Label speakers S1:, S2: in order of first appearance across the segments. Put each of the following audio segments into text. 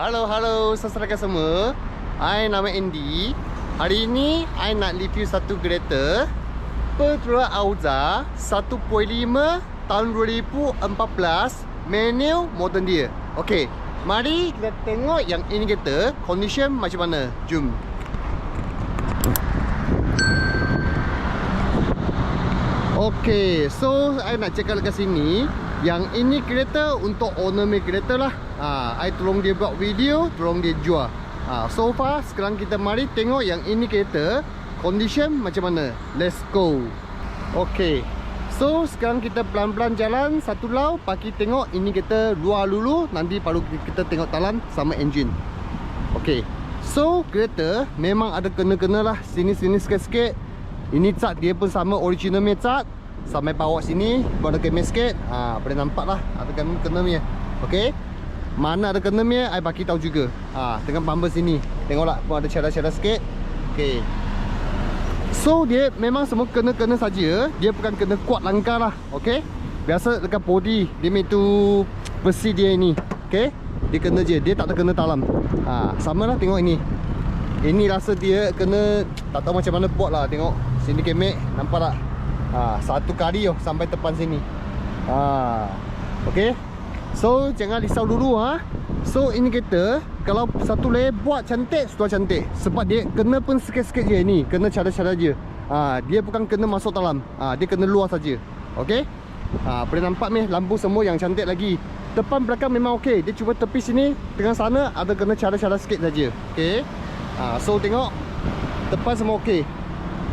S1: Halo, halo saudara semua. I nama Andy. Hari ini I nak review satu kereta Petrol Auza 1.5 tahun 2014 manual modern dia. Okey, mari kita tengok yang ini kereta condition macam mana. Jom. Okey, so I nak cakap dekat sini yang ini kereta untuk owner me kereta lah. Ha, I tolong dia buat video, tolong dia jual. Ha, so far sekarang kita mari tengok yang ini kereta condition macam mana. Let's go. Okey. So sekarang kita pelan-pelan jalan satu lau pagi tengok ini kereta luar dulu nanti baru kita tengok dalam sama engine. Okey. So kereta memang ada kena-kena lah sini-sini sikit-sikit. Ini cat dia pun sama original punya cat. Sampai bawa sini Buat ada kemis sikit. Ha, Boleh nampak lah. Ada kena kena punya. Okay Mana ada kena punya I bagi tahu juga. Ha, Tengah bumper sini. Tengoklah Pun ada cara-cara sikit. Okay So dia memang semua kena-kena saja. Dia bukan kena kuat langkah lah. Okay Biasa dekat body Dia itu Besi dia ini Okay Dia kena je. Dia tak ada kena dalam ha, Sama lah tengok ini. Ini rasa dia kena Tak tahu macam mana buat lah. Tengok Sini kemek Nampak tak ha, Satu kali oh Sampai depan sini. Ha, Okay So jangan risau dulu ha. So ini kereta Kalau satu layer buat cantik Sudah cantik. Sebab dia kena pun sikit-sikit je ni Kena cara-cara je. Ha, Dia bukan kena masuk dalam ha, Dia kena luar saja. Okay ha, Boleh nampak ni Lampu semua yang cantik lagi. Depan belakang memang okey Dia cuba tepi sini Tengah sana Ada kena cara-cara sikit saja. Okay ha, So tengok Depan semua okey.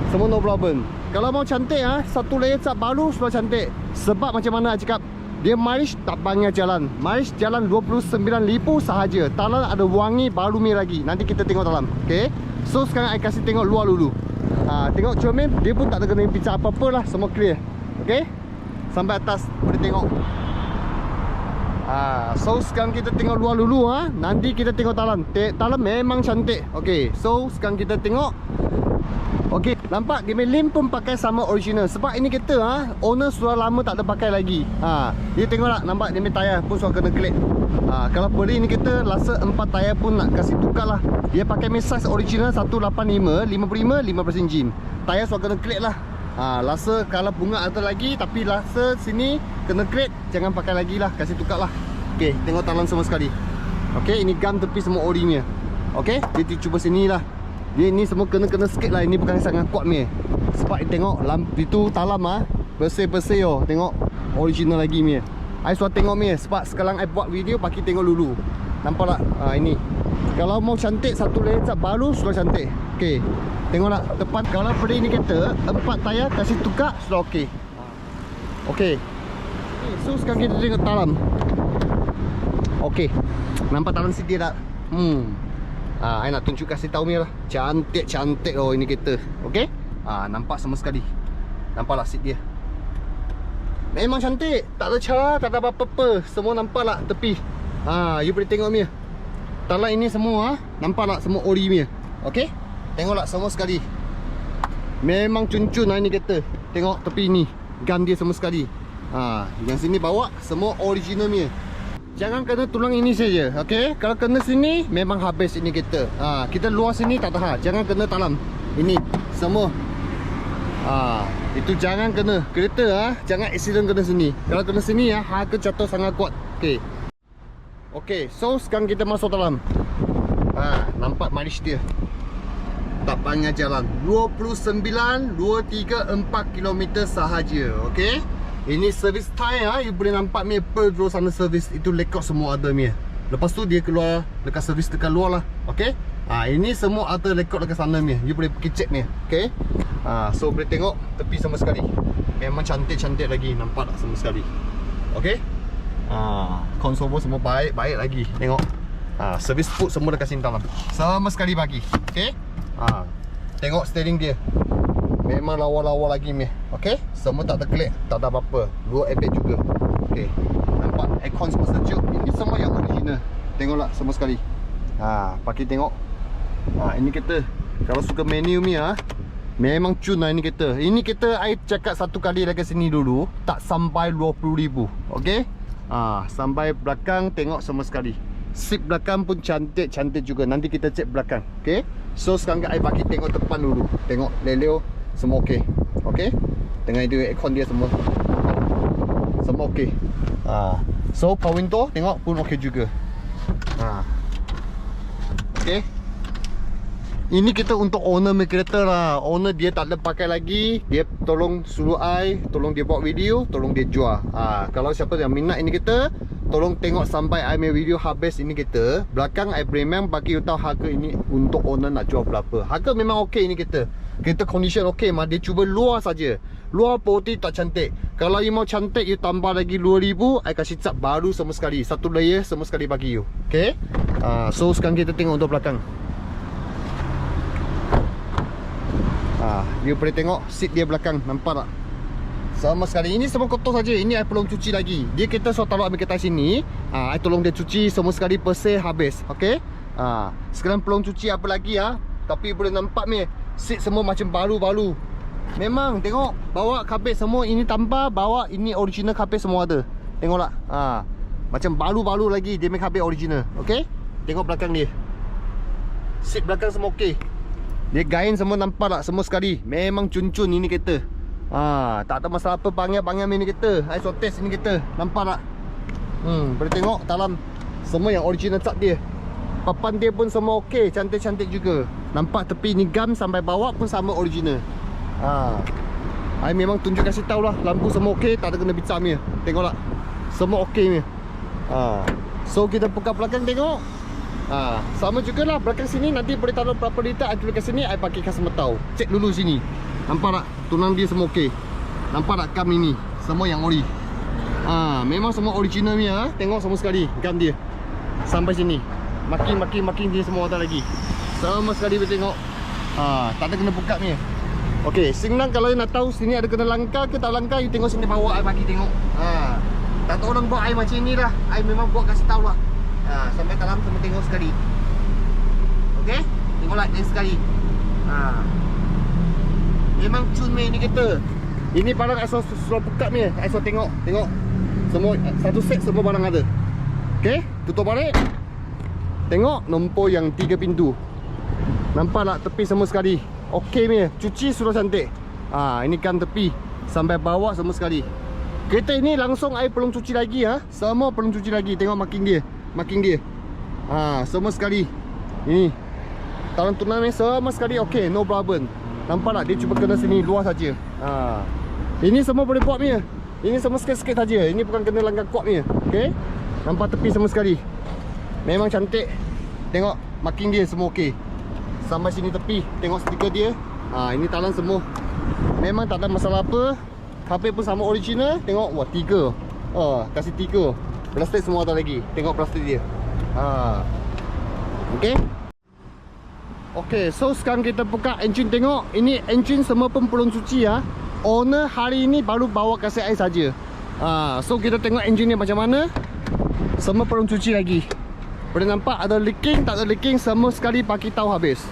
S1: Semua no problem Kalau mau cantik ah Satu layer cat baru Sudah cantik. Sebab macam mana I cakap? Dia maris tak banyak jalan. Maris jalan 29,000 sahaja. Talan ada wangi baru mi lagi. Nanti kita tengok dalam Okay So sekarang I kasih tengok luar dulu. Ha, Tengok cermin Dia pun tak ada kena bincang apa-apa lah. Semua clear Okay Sampai atas Boleh tengok. Ha, So sekarang kita tengok luar dulu ha. Nanti kita tengok talan Talan memang cantik Okay So sekarang kita tengok Okey, nampak dia lim pun pakai sama original sebab ini kereta ha, owner sudah lama tak ada pakai lagi. Ha, dia tengoklah nampak dia punya tayar pun sudah kena kelip. Ha, kalau beli ini kereta rasa empat tayar pun nak kasih tukar lah. Dia pakai size original 185 55 15 inch. Tayar sudah kena kelip lah. Ha, rasa kalau bunga ada lagi tapi rasa sini kena kelip jangan pakai lagi lah, kasih tukar lah. Okey, tengok talan semua sekali. Okey, ini gam tepi semua orinya. Okey, dia cuba sini lah. Dia ni semua kena-kena sikit lah. Ini bukan sangat kuat ni. Sebab tengok lampu itu talam ah. Bersih-bersih oh. Tengok original lagi ni I sudah tengok ni Sebab sekarang I buat video Pagi tengok dulu. Nampak tak? Ha, ini. Kalau mau cantik Satu layar baru Sudah cantik. Okay Tengoklah Tepat Kalau beli ni kereta Empat tayar Kasih tukar Sudah okay Okay So sekarang kita tengok talam. Okay Nampak talam sikit tak? Hmm ha, I nak tunjuk kasih tahu ni lah. Cantik-cantik oh ini kereta. Okey? Ah, nampak sama sekali. Nampaklah seat dia. Memang cantik. Tak ada cara, tak ada apa-apa. Semua nampak lah tepi. Ha, you boleh tengok ni. Talan ini semua ha? nampak tak semua ori ni. Okey? Tengoklah semua sekali. Memang cun-cun lah ini kereta. Tengok tepi ni. Gun dia semua sekali. Ha, yang sini bawa semua original ni. Jangan kena tulang ini saja, okey? Kalau kena sini memang habis ini kita. Ha, kita luar sini tak tahan. Jangan kena dalam. Ini semua. Ha, itu jangan kena. Kereta ha, jangan accident kena sini. Kalau kena sini ya, ha, harga jatuh sangat kuat. Okey. Okey, so sekarang kita masuk dalam. Ha, nampak manis dia. Tak banyak jalan. 29 234 km sahaja, okey? Ini service time ah, you boleh nampak ni per draw sana service itu lekot semua ada ni. Lepas tu dia keluar dekat service dekat luar lah. Okey. Ha, ini semua ada lekot dekat sana ni. You boleh pergi check ni. Okey. Ha, so boleh tengok tepi sama sekali. Memang cantik-cantik lagi nampak tak sama sekali. Okey. Ha, konsol pun semua baik, baik lagi. Tengok. Ha, service put semua dekat sini dalam. Sama sekali bagi. Okey. Ha, tengok steering dia. Memang lawa-lawa lagi ni Okay? Semua tak terkelip Tak ada apa-apa. Dua airbag juga. Okay. Nampak aircon semua sejuk. Ini semua yang original. Tengoklah semua sekali. Ha, Pakai tengok. Ha, Ini kereta. Kalau suka menu ni ha, Memang cun lah ini kereta. Ini kereta I cakap satu kali dekat sini dulu Tak sampai RM20,000 Okay? Ha, Sampai belakang tengok semua sekali. Seat belakang pun cantik-cantik juga. Nanti kita cek belakang. Okay? So sekarang I bagi tengok depan dulu. Tengok leleo Semua okey? Okay Dengan itu aircon dia semua. Semua okey? Ha. So power window Tengok pun okey juga. Ha. Okay ini kita untuk owner punya kereta lah. Owner dia tak ada pakai lagi. Dia tolong suruh I Tolong dia buat video Tolong dia jual. Ha, Kalau siapa yang minat ini kereta Tolong tengok sampai I punya video habis ini kereta Belakang I memang bagi you tahu harga ini Untuk owner nak jual berapa. Harga memang okey ini kereta Kereta condition okey mah Dia cuba luar saja. Luar putih tak cantik. Kalau you mau cantik You tambah lagi 2000 I kasih cap baru semua sekali. Satu layer semua sekali bagi you. Okay ha, So sekarang kita tengok untuk belakang. Ha, You boleh tengok seat dia belakang. Nampak tak? Sama sekali Ini semua kotor saja. Ini I belum cuci lagi. Dia kita so taruh ambil kereta sini. Ha, I tolong dia cuci. Semua sekali bersih habis. Okay ha, Sekarang belum cuci apa lagi ya Tapi boleh nampak ni Seat semua macam baru-baru. Memang tengok. Bawa kapet semua Ini tambah. Bawa ini original kapet semua ada. Tengok tak ha, Macam baru-baru lagi Dia make kapet original. Okay Tengok belakang dia. Seat belakang semua okey. Dia gain semua nampak tak? Semua sekali. Memang cun-cun ini kereta ha, Tak ada masalah apa panggil-panggil ini kereta I so test kereta Nampak tak? Hmm, boleh tengok dalam Semua yang original cat dia. Papan dia pun semua okey Cantik-cantik juga. Nampak tepi ni gam sampai bawah pun sama original. Ha. I memang tunjuk kasih tahu lah. Lampu semua okey Tak ada kena bicam ni Tengok tak? Semua okey ni ha. So kita buka belakang tengok. Ha, sama jugalah belakang sini nanti boleh taruh berapa liter Aku ke sini I pakai customer tahu. Cek dulu sini. Nampak tak? Tunang dia semua okey. Nampak tak kam ini? Semua yang ori. Ha, memang semua original ni ha. Tengok semua sekali gam dia. Sampai sini. Makin makin makin dia semua ada lagi. Sama sekali boleh tengok. Ha, tak ada kena buka ni. Okey, senang kalau nak tahu sini ada kena langkah ke tak langkah, you tengok sini bawah I bagi tengok. Ha. Tak tahu orang buat I macam ni lah. I memang buat kasih tahu lah. Ha, sampai dalam semua tengok sekali. Okey? Tengoklah dia sekali. Ha. Memang cun main ni kereta. Ini barang asal suruh buka ni. Asal tengok, tengok. Semua satu set semua barang ada. Okey? Tutup balik. Tengok nombor yang tiga pintu. Nampak tak tepi semua sekali. Okey ni. Cuci suruh cantik. Ha, ini kan tepi sampai bawah semua sekali. Kereta ini langsung air belum cuci lagi ha. Semua belum cuci lagi. Tengok marking dia marking dia ha, Semua sekali Ini Talan tunang ni semua sekali okey No problem Nampak tak dia cuba kena sini luar saja. ha. Ini semua boleh buat ni Ini semua sikit-sikit saja. Ini bukan kena langgar kuat ni Okey? Nampak tepi semua sekali. Memang cantik. Tengok marking dia semua okey. Sampai sini tepi Tengok stiker dia. Ha, Ini talan semua. Memang tak ada masalah apa. HP pun sama original. Tengok wah tiga. Oh, kasih tiga. Plastik semua ada lagi. Tengok plastik dia. Ha. Okay Okay so sekarang kita buka engine tengok. Ini engine semua pun belum cuci ya. Owner hari ini baru bawa kasih air saja. ha. So kita tengok engine ni macam mana. Semua belum cuci lagi. Boleh nampak ada leaking tak ada leaking Semua sekali bagi tahu habis.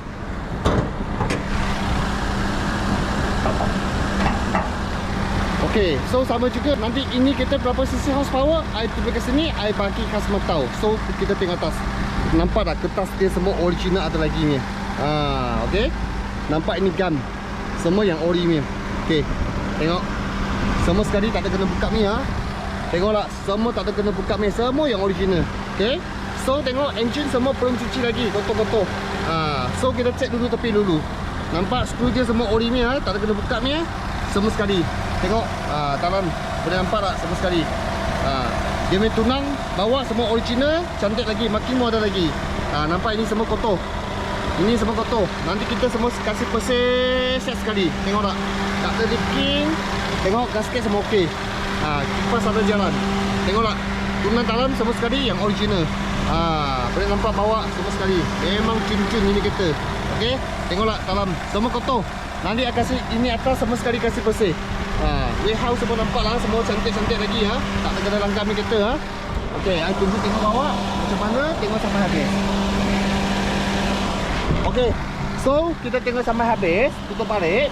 S1: Okay, so sama juga nanti ini kita berapa cc horsepower? I pergi ke sini, I bagi customer tahu So kita tengok atas. Nampak tak kertas dia semua original ada lagi ni ha, Okay Nampak ini gun Semua yang ori ni. Okay, tengok. Semua sekali tak ada kena buka ni ha. Tengoklah, semua tak ada kena buka ni. Semua yang original. Okay So tengok engine semua belum cuci lagi Kotor-kotor ha, So kita cek dulu tepi dulu. Nampak screw dia semua ori ni ha Tak ada kena buka ni ha. Semua sekali. Tengok uh, Talan. Boleh nampak tak? Semua sekali. Uh, Dia main tunang Bawah semua original Cantik lagi Makin more ada lagi. Uh, Nampak ini semua kotor Ini semua kotor Nanti kita semua kasih bersih Set sekali. Tengok tak? Tak ada leaking Tengok gasket semua okey. Uh, Kipas ada jalan. Tengok tak? Tunang dalam semua sekali Yang original. Uh, Boleh nampak bawah semua sekali. Memang cun-cun ini kereta. Okey? Tengok tak dalam Semua kotor. Nanti akan kasih ini atas semua sekali kasih bersih. Ha, warehouse semua nampak lah. Semua cantik-cantik lagi ha. Tak ada kena langgar kereta ha. Okey, saya tunggu tengok bawah macam mana? Tengok sampai habis. Okey. So, kita tengok sampai habis, tutup balik.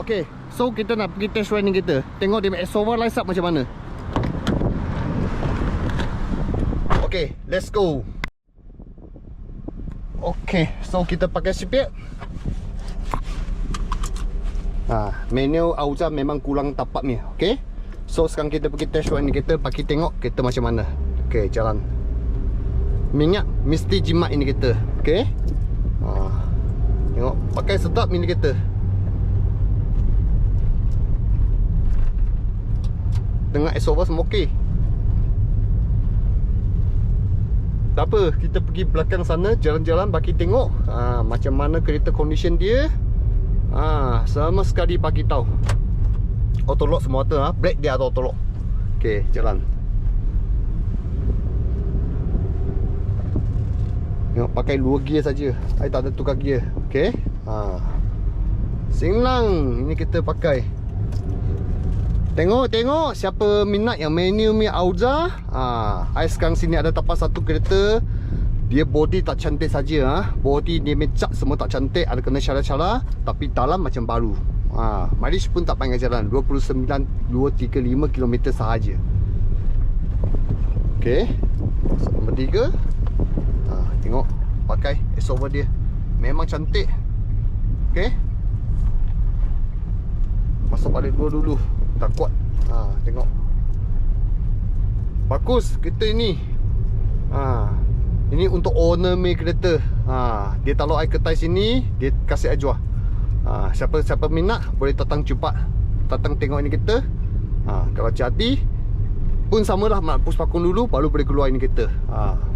S1: Okey, so kita nak pergi test running kita. Tengok dia exhaust light up macam mana. Okay, let's go. Okay, so kita pakai sipit. Ha, manual Auza memang kurang tapak ni, okay? So sekarang kita pergi test ni kita pakai tengok kita macam mana. Okay, jalan. Minyak mesti jimat kita, okay? Ha. Tengok, pakai sedap kita. Tengah exhaust semua okey. Tak apa, kita pergi belakang sana jalan-jalan bagi tengok ha, macam mana kereta condition dia. Ah, sama sekali bagi tahu. Auto lock semua tu ah, brake dia ada auto lock. Okey, jalan. Tengok pakai dua gear saja. Saya tak ada tukar gear. Okey. Ha. Senang ini kita pakai. Tengok tengok siapa minat yang menu mi Auza. Ha, saya sekarang sini ada tapas satu kereta dia body tak cantik saja ha. Body dia mecak semua tak cantik Ada kena cara-cara Tapi dalam macam baru ha. Mileage pun tak panjang jalan 29.235 km sahaja Okay Nombor 3 ha, Tengok Pakai S-over dia Memang cantik. Okay. Masuk balik dua dulu. Tak kuat. Ha, Tengok. Bagus Kereta ni. Ha, ini untuk owner me kereta. Ha, Dia taruh air ketai sini Dia kasih ajuah ha, Siapa siapa minat Boleh datang cepat. Datang tengok ini kereta. Ha, Kalau jadi Pun samalah Nak push pakun dulu Baru boleh keluar ini kereta. Ha.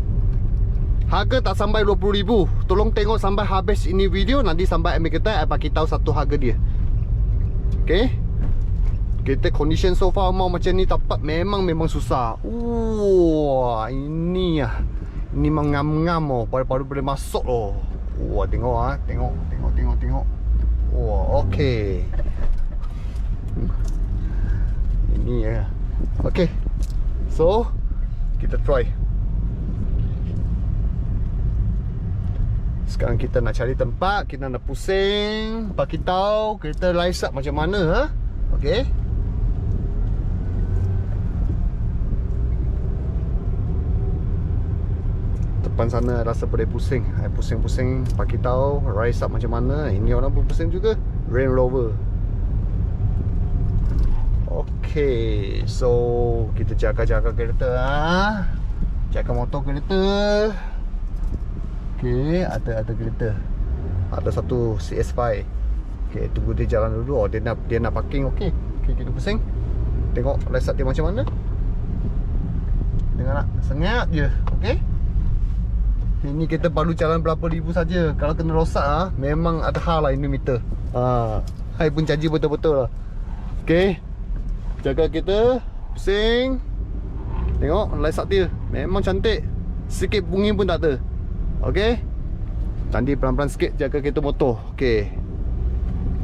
S1: Harga tak sampai RM20,000 Tolong tengok sampai habis ini video Nanti sampai ambil kereta Saya bagi tahu satu harga dia Okay Kereta condition so far mau macam ni tapak memang memang susah. Wah, ini ah. Ni mengam-ngam oh, paru-paru boleh masuk oh. Wah, tengok ah, tengok, tengok, tengok, tengok. Wah, okey. Ini ya. Okey. So, kita try. Sekarang kita nak cari tempat, kita nak pusing, bagi tahu kereta up macam mana ha. Okey. depan sana rasa boleh pusing I pusing-pusing Pagi tahu Rise up macam mana Ini orang pun pusing juga Range Rover Okay So Kita jaga-jaga kereta ha? Jaga motor kereta Okay Ada ada kereta Ada satu CS5 Okay Tunggu dia jalan dulu Oh dia nak Dia nak parking Okay Okay kita pusing Tengok up dia macam mana Dengar nak Sengat je Okay ini kita baru jalan berapa ribu saja. Kalau kena rosak ah, memang ada hal lah ini meter. Ha, hai pun janji betul-betul lah. Okey. Jaga kita pusing. Tengok up dia. Memang cantik. Sikit bunyi pun tak ada. Okey. Tadi pelan-pelan sikit jaga kereta motor. Okey.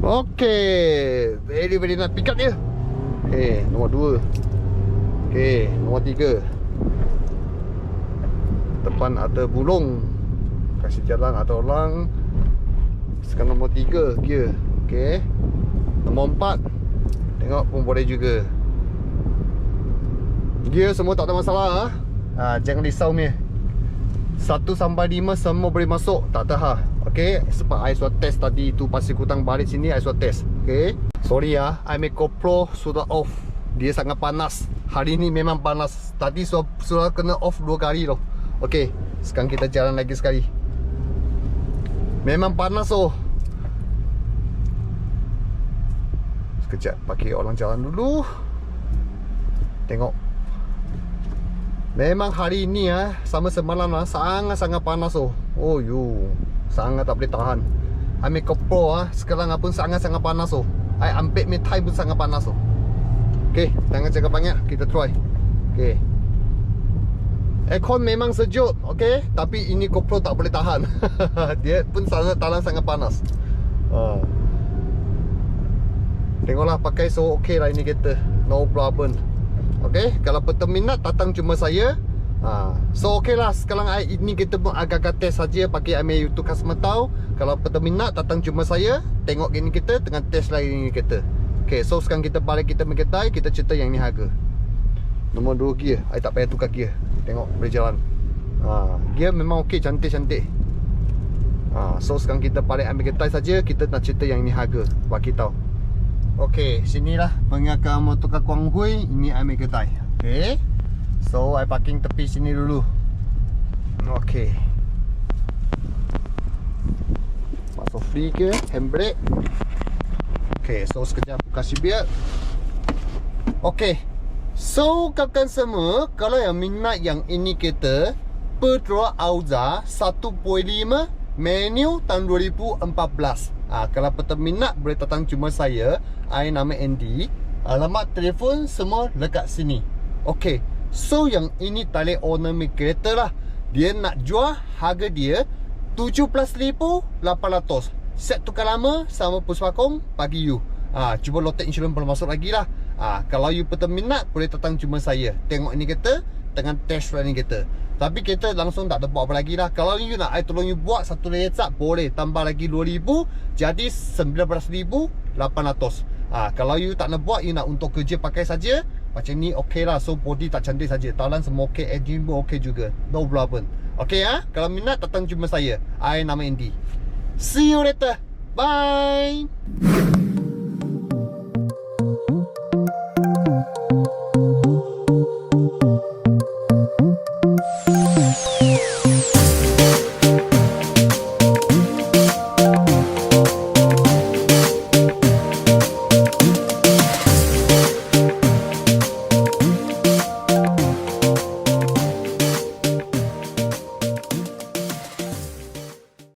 S1: Okey. Very very nak pick up dia. Okey, nombor 2. Okey, nombor 3 depan ada bulung kasih jalan ada orang sekarang nombor 3 gear ok nombor 4 tengok pun boleh juga gear semua tak ada masalah ha? Ha, jangan risau ni 1 sampai 5 semua boleh masuk. Tak ada ha ok sebab I sudah test tadi tu pasir kutang balik sini I sudah test. Ok sorry ya I make GoPro sudah off. Dia sangat panas. Hari ni memang panas. Tadi sudah, sudah kena off dua kali loh. Okey, sekarang kita jalan lagi sekali. Memang panas oh. Sekejap, pakai orang jalan dulu. Tengok. Memang hari ini ah, sama semalam ah, sangat-sangat panas oh. Oh yo, sangat tak boleh tahan. Ambil kopro ah, sekarang pun sangat-sangat panas oh. Ai ambil metai pun sangat panas oh. Okey, jangan jaga banyak, kita try. Okey. Aircon memang sejuk Okay Tapi ini GoPro tak boleh tahan Dia pun sangat tahan sangat panas uh. Tengoklah pakai so okay lah ini kereta No problem Okay Kalau peminat datang cuma saya. Uh. So okay lah. Sekarang ini kita pun agak-agak test saja. Pakai ambil YouTube customer tahu. Kalau peminat datang cuma saya. Tengok ini kita Tengah test lagi ini kereta Okay so sekarang kita balik kita mengetai Kita cerita yang ni harga. Nombor 2 gear. I tak payah tukar gear. Tengok boleh jalan. Ha, Gear memang okey cantik-cantik. Ha, So sekarang kita balik ambil getai saja. Kita nak cerita yang ini harga. Bagi tahu Okey, sinilah pengakan motor Kuang Hui. Ini ambil getai Okey. So I parking tepi sini dulu. Okey. Masuk free ke? Handbrake. Okay, so sekejap buka sibir Okay So, kawan semua Kalau yang minat yang ini kereta Petrol Auza 1.5 Menu tahun 2014 ha, Kalau peter minat boleh datang cuma saya I nama Andy. Alamat telefon semua dekat sini. Okay So yang ini tali ornament kereta lah. Dia nak jual harga dia 17,800 Set tukar lama sama Puspakom bagi you. Ha, Cuba lotek insurans belum masuk lagi lah. Ha, Kalau you betul minat boleh datang cuma saya. Tengok ni kereta Dengan test ride ni kereta Tapi kereta langsung tak ada buat apa lagi lah. Kalau you nak I tolong you buat satu layar Boleh. Tambah lagi 2,000 Jadi 19,800 ha, Kalau you tak nak buat You nak untuk kerja pakai saja Macam ni okey lah. So body tak cantik saja. Talan semua okey Engine pun okey juga. No problem. Okey ha Kalau minat datang cuma saya. I nama Andy. See you later. Bye